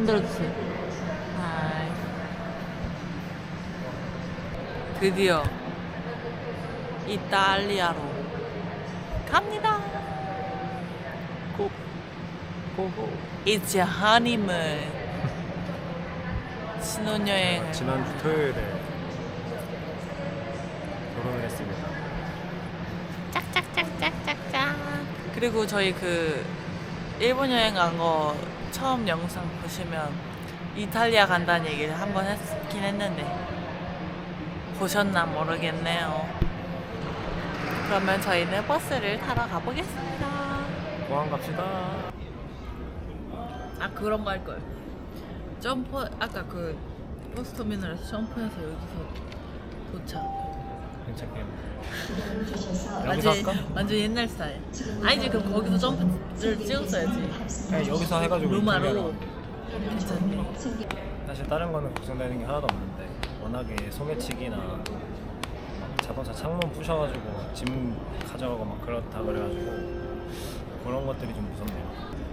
흔들어주세요. 드디어 이탈리아로 갑니다. 고, 고고. It's a honeymoon. 신혼여행. 지난주 토요일에 결혼을 했습니다. 짝짝짝짝짝짝. 그리고 저희 그 일본 여행 간 거 처음 영상 보시면 이탈리아 간다는 얘기를 한 번 했긴 했는데 보셨나 모르겠네요. 그러면 저희는 버스를 타러 가보겠습니다. 공항 갑시다. 아 그런 거 할 걸. 점프 아까 그 버스 터미널에서 점프해서 여기서 도착. 여기서 완전? 완전 옛날 스타일. 아니지 그럼 거기서 점프를 찍었어야지. 그냥 여기서 해가지고. 이탈리아로. 괜찮네. 사실 다른 거는 걱정되는 게 하나도 없는데 워낙에 소매치기나 막 자동차 창문 부셔가지고 짐 가져가고 막 그렇다 그래가지고 그런 것들이 좀 무섭네요.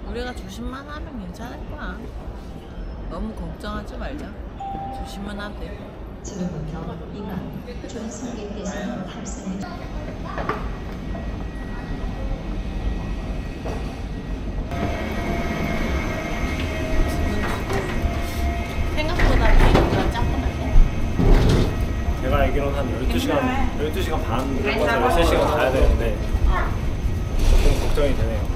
우리가 조심만 하면 괜찮을 거야. 너무 걱정하지 말자. 조심만 하되. 지금부터 이만 조승객께서 탑승해 생각보다 비행기가 작구나네. 제가 알기로는 한 12시간, 12시간 반 넘어서 13시간 가야 되는데 조금 걱정이 되네요.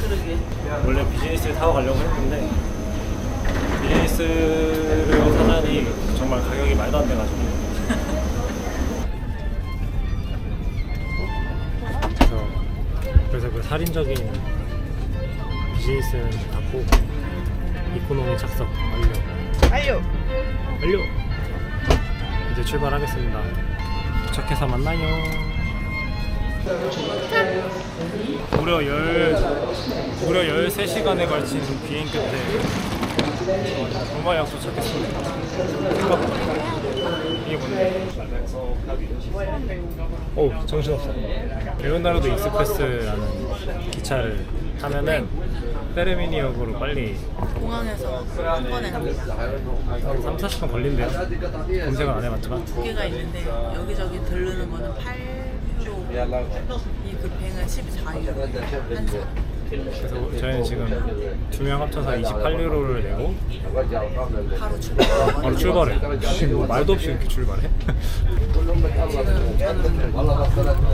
그러게. 원래 비즈니스를 타고 가려고 했는데 비즈니스를 정말 가격이 말도 안 돼가지고. 그래서, 그래서 그 살인적인 비즈니스는 닫고 이코노미 착석 완료. 빨려. 완료! 이제 출발하겠습니다. 도착해서 만나요. 무려 열 무려 13시간에 걸친 비행 끝에 로마역 도착했습니다 이게 뭔데? 오 정신없어 레오나르도 익스프레스라는 기차를 타면은 페르미니역으로 빨리 공항에서 한 번에 갑니다. 한 3, 40분 걸린대요 검색은 안 해봤지만 두 개가 있는데 여기저기 들르는 거는 8유로. 이그 비행은 14유로. 한사. 그래서 저희는 지금 두 명 합쳐서 28유로를 내고 바로 출발. 바로 출발해 씨, 뭐 말도 없이 이렇게 출발해?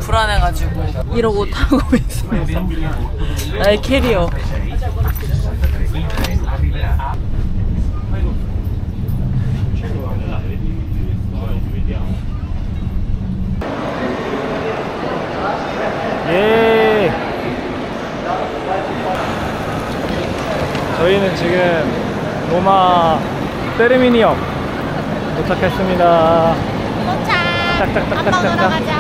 불안해가지고 이러고 타고 있습니다. 나의 캐리어. 지금 로마 페르미니역 도착했습니다. 도착. 짝짝짝짝짝. 밥 먹으러 가자.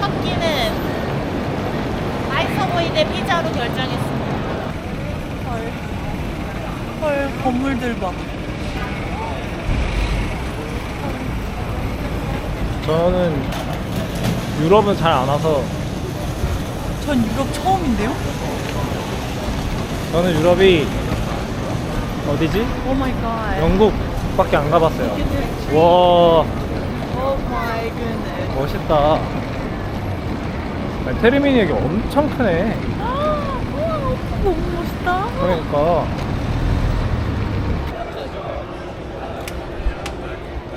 첫 끼는 맛있어 보이는 피자로 결정했습니다. 헐. 헐, 건물들 봐. 저는 유럽은 잘 안 와서 전 유럽 처음인데요? 저는 유럽이 어디지? 오 마이 갓. 영국밖에 안 가봤어요. 와 오 마이 갓. 멋있다. 아니, 테르미니역이 엄청 크네. 아, 우와, 너무 멋있다. 그러니까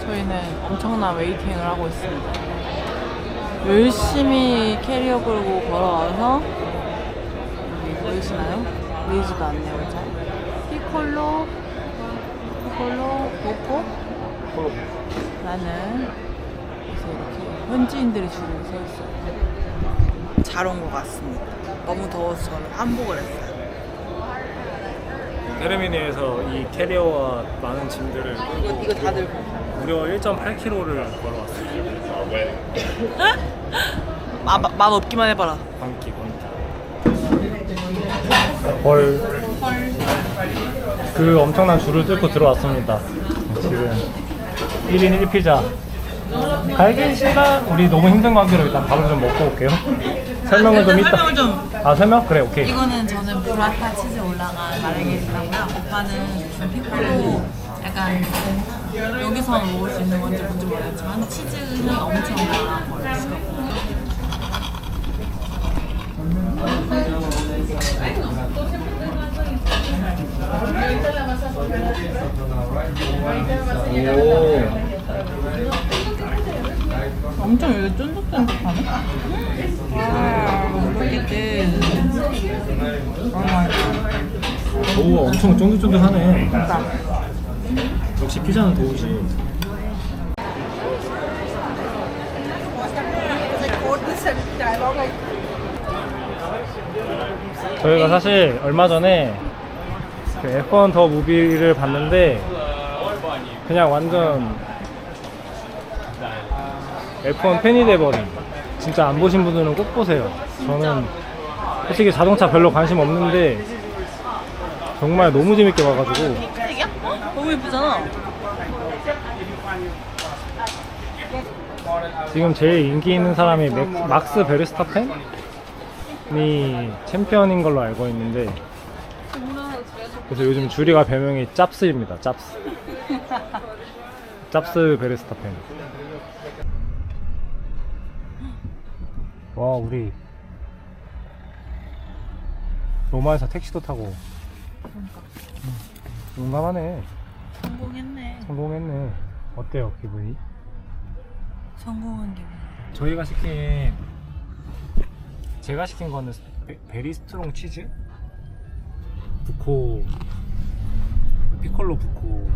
저희는 엄청난 웨이팅을 하고 있습니다. 열심히 캐리어 끌고 걸어와서 여기 보이시나요? 보이지도 않네요, 잘. 피콜로, 피콜로, 보고 나는 그래서 이렇게 현지인들이 줄을 서 있어요. 잘 온 것 같습니다. 너무 더워서 저는 한복을 했어요. 테르미니에서 이 캐리어와 많은 짐들을 이거, 이거 다 들고. 무려 1.8km를 걸어왔어요. 아, 맛, 맛 없기만 해봐라. 광기 광기. 헐. 그 엄청난 줄을 뚫고 들어왔습니다. 지금 1인 1피자. 갈긴 씨가 우리 너무 힘든 관계로 일단 밥을 좀 먹고 올게요. 설명을 좀 이따. 좀. 아 설명? 그래 오케이. 이거는 저는 브라타 치즈 올라간 마르게리타고요. 오빠는 무슨 피콜로 약간 여기서 먹을 수 있는 건지 뭔지 모르겠지만 치즈는 엄청 걸 시켰고 엄청 여기 쫀득쫀득하네. 와, 맛있겠지. 도우 엄청 쫀득쫀득하네. 역시 피자는 도우지. 저희가 사실 얼마 전에 그 F1 더 무비를 봤는데 그냥 완전 F1 팬이 돼버린 진짜 안 보신 분들은 꼭 보세요 저는 솔직히 자동차 별로 관심 없는데 정말 너무 재밌게 봐가지고? 너무 예쁘잖아. 지금 제일 인기 있는 사람이 맥, 막스 베르스타펜이 챔피언인 걸로 알고 있는데. 그래서 요즘 주리가 별명이 짭스입니다 짭스. 짭스 베르스타펜. 와 우리 로마에서 택시도 타고. 음, 용감하네 성공했네. 성공했네 어때요 기분이? 성공한 기분. 저희가 시킨 제가 시킨 거는 베, 베리스트롱 치즈 부코 피콜로 부코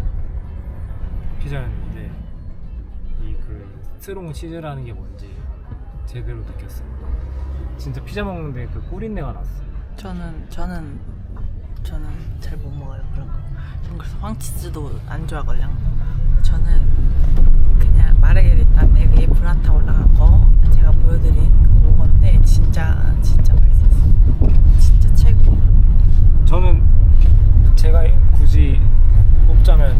피자였는데 이그 스트롱 치즈라는 게 뭔지 제대로 느꼈어요. 진짜 피자 먹는데 그 꿀인내가 났어. 저는 저는 저는 잘 못 먹어요 그런 거. 그래서 황치즈도 안 좋아하거든요. 저는 그냥 마르게리타 내 위에 브라타 올라간 거 제가 보여드린 그거 먹었는데 진짜 진짜 맛있었어요. 진짜 최고. 저는 제가 굳이 뽑자면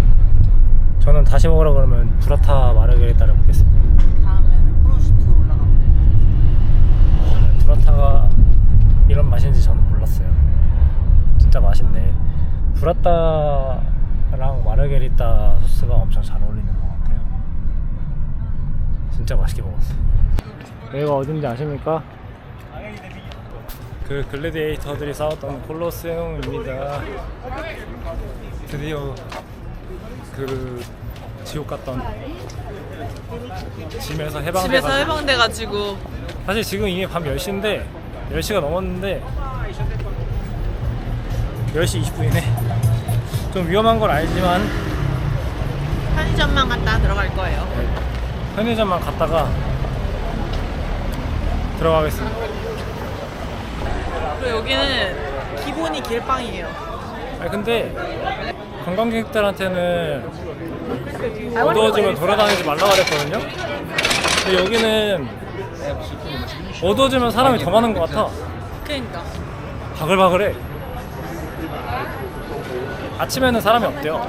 저는 다시 먹으라 그러면 브라타 마르게리타를 먹겠습니다. 다음에는 프로슈트 올라가면 브라타가 이런 맛인지 저는 몰랐어요. 진짜 맛있네. 브라타랑 마르게리타 소스가 엄청 잘 어울리는 것 같아요. 진짜 맛있게 먹었어요. 여기가 어딘지 아십니까? 그 글래디에이터들이 싸웠던 콜로세움입니다. 드디어 그 지옥 갔던 짐에서 해방돼가지고 집에서 해방돼 가지고 사실 지금 이미 밤 10시인데 10시가 넘었는데 10시 20분이네 좀 위험한 걸 알지만 편의점만 갔다 들어갈 거예요. 편의점만 갔다가 들어가겠습니다 그리고 여기는 기본이 길빵이에요. 아니 근데 관광객들한테는 어두워지면 돌아다니지 말라 그랬거든요 근데 여기는 어두워지면 사람이 더 많은 것 같아 그러니까 바글바글해. 아침에는 사람이 없대요.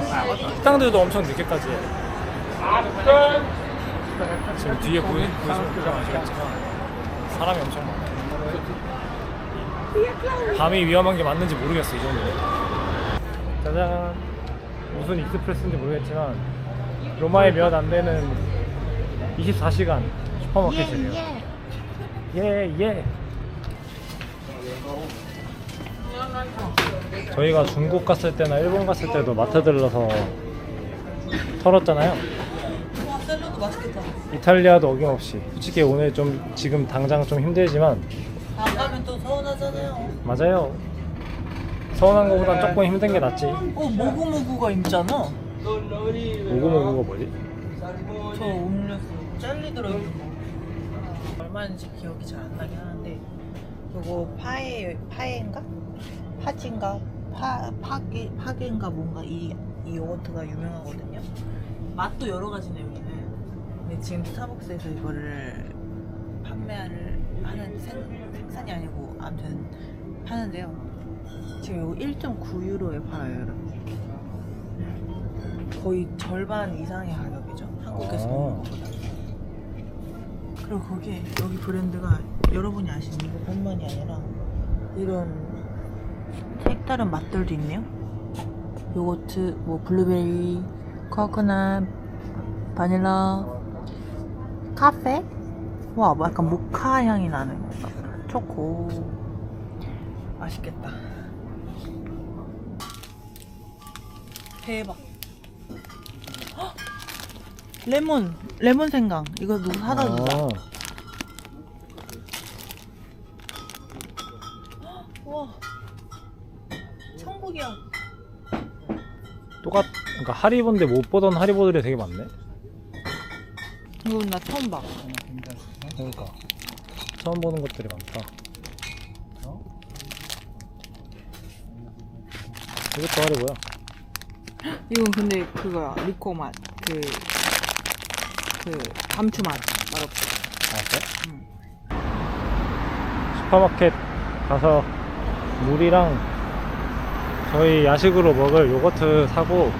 식당들도 엄청 늦게까지 해. 지금 뒤에 보이, 보이시면 표정 아시겠지만 사람이 엄청 많아요. 밤이 위험한 게 맞는지 모르겠어, 이 정도면. 짜잔. 무슨 익스프레스인지 모르겠지만 로마에 몇안 되는 24시간 슈퍼마켓이래요. 예, 예. 저희가 중국 갔을 때나 일본 갔을 때도 마트 들러서 털었잖아요. 와 샐러드 맛있겠다. 이탈리아도 어김없이. 솔직히 오늘 좀 지금 당장 좀 힘들지만 안 가면 또 서운하잖아요. 맞아요. 서운한 것보단 조금 힘든 게 낫지. 어 모구모구가 있잖아. 모구모구가 뭐지? 저 음료수 젤리 들어있는 거. 얼마인지 기억이 잘 안 나긴 하는데 요거 파에 파에인가? 파진가? 파 파게 파게인가 뭔가 이, 이 요거트가 유명하거든요. 맛도 여러 가지네 여기는. 근데 지금 스타벅스에서 이거를 판매를 하는 생, 생산이 아니고 아무튼 파는데요. 지금 요거 1.9유로에 팔아요, 여러분. 거의 절반 이상의 가격이죠. 한국에서 아. 먹는 것보다. 그리고 거기에 여기 브랜드가 여러분이 아시는 이거뿐만이 아니라 이런 색다른 맛들도 있네요. 요거트, 뭐 블루베리, 코코넛, 바닐라, 카페? 와, 뭐 약간 모카 향이 나는 건가? 초코. 맛있겠다. 대박. 헉! 레몬, 레몬 생강. 이거 누구 사다 주자. 아, 똑같 그러니까 하리보인데 못 보던 하리보들이 되게 많네. 이건 나 처음 봐. 그러니까 처음 보는 것들이 많다. 이것도 하리보야. 이건 근데 그거야. 리코 맛. 그, 그, 감추 맛. 맛없어. 아, 그래? 슈퍼마켓 가서 물이랑 저희 야식으로 먹을 요거트 사고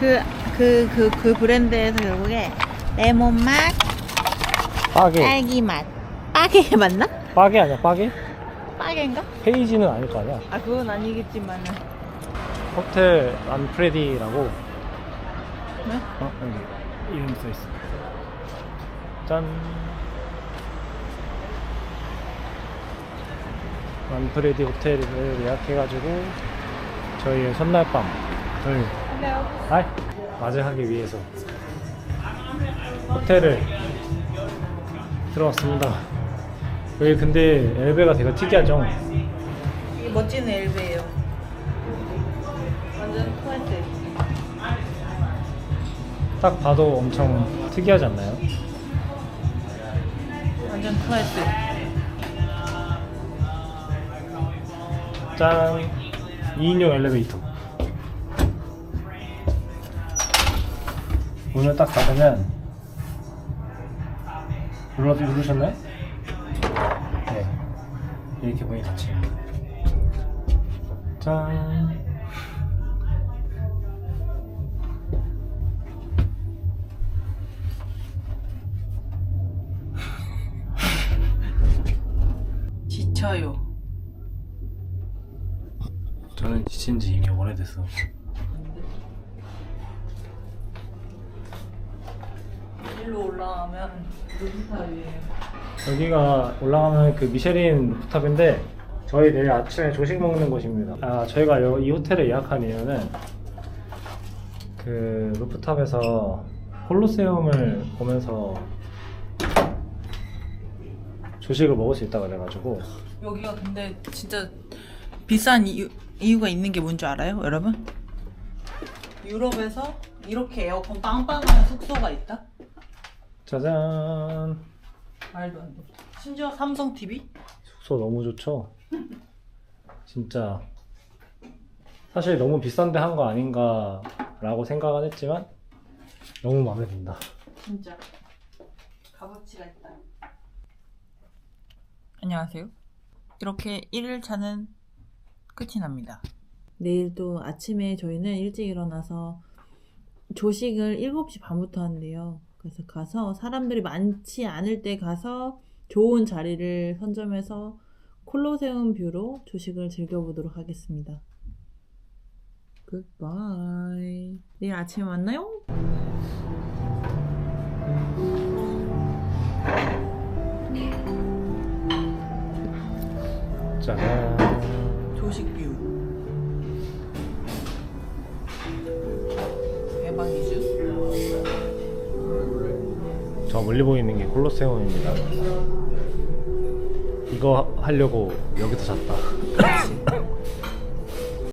그, 그, 그, 그 브랜드에서 결국에 레몬 맛, 빠게 딸기 맛. 빠게 맞나? 빠게 아니야 빠게? 빠게인가? 페이지는 아닐 거 아니야 아, 그건 아니겠지만은. 호텔 안프레디라고 네? 어 여기 이름 써 있어 짠 안프레디 호텔을 예약해가지고 저희의 첫날 밤을 아이, 맞이하기 위해서 호텔을 들어왔습니다. 여기 근데 엘베가 되게 특이하죠? 이게 멋진 엘베예요. 완전 포인트. 딱 봐도 엄청 특이하지 않나요? 완전 포인트. 짠! 2인용 엘리베이터. 문을 딱 닫으면 눌러 누르셨나요? 네. 이렇게 문이 닫힙니다. 짠! 지쳐요. 저는 지친 지 이미 오래됐어. 일로 올라가면 루프탑이에요. 여기가 올라가면 그 미쉐린 루프탑인데 저희 내일 아침에 조식 먹는 곳입니다. 아 저희가 여- 이 호텔을 예약한 이유는 그 루프탑에서 콜로세움을 보면서 조식을 먹을 수 있다 그래가지고 여기가 근데 진짜 비싼 이유, 이유가 있는 게 뭔지 알아요, 여러분? 유럽에서 이렇게 에어컨 빵빵한 숙소가 있다? 짜잔 말도 안 돼. 심지어 삼성 TV? 숙소 너무 좋죠? 진짜 사실 너무 비싼데 한 거 아닌가 라고 생각은 했지만 너무 마음에 든다. 진짜 값어치가 있다. 안녕하세요. 이렇게 1일차는 끝이 납니다. 내일도 아침에 저희는 일찍 일어나서 조식을 7시 반부터 한대요. 그래서 가서 사람들이 많지 않을 때 가서 좋은 자리를 선점해서 콜로세움 뷰로 조식을 즐겨보도록 하겠습니다. 굿바이. 내일 아침에 만나요. 짜잔. 조식 뷰. 대박이죠? 저 멀리 보이는 게 콜로세움입니다. 이거 하려고 여기서 잤다.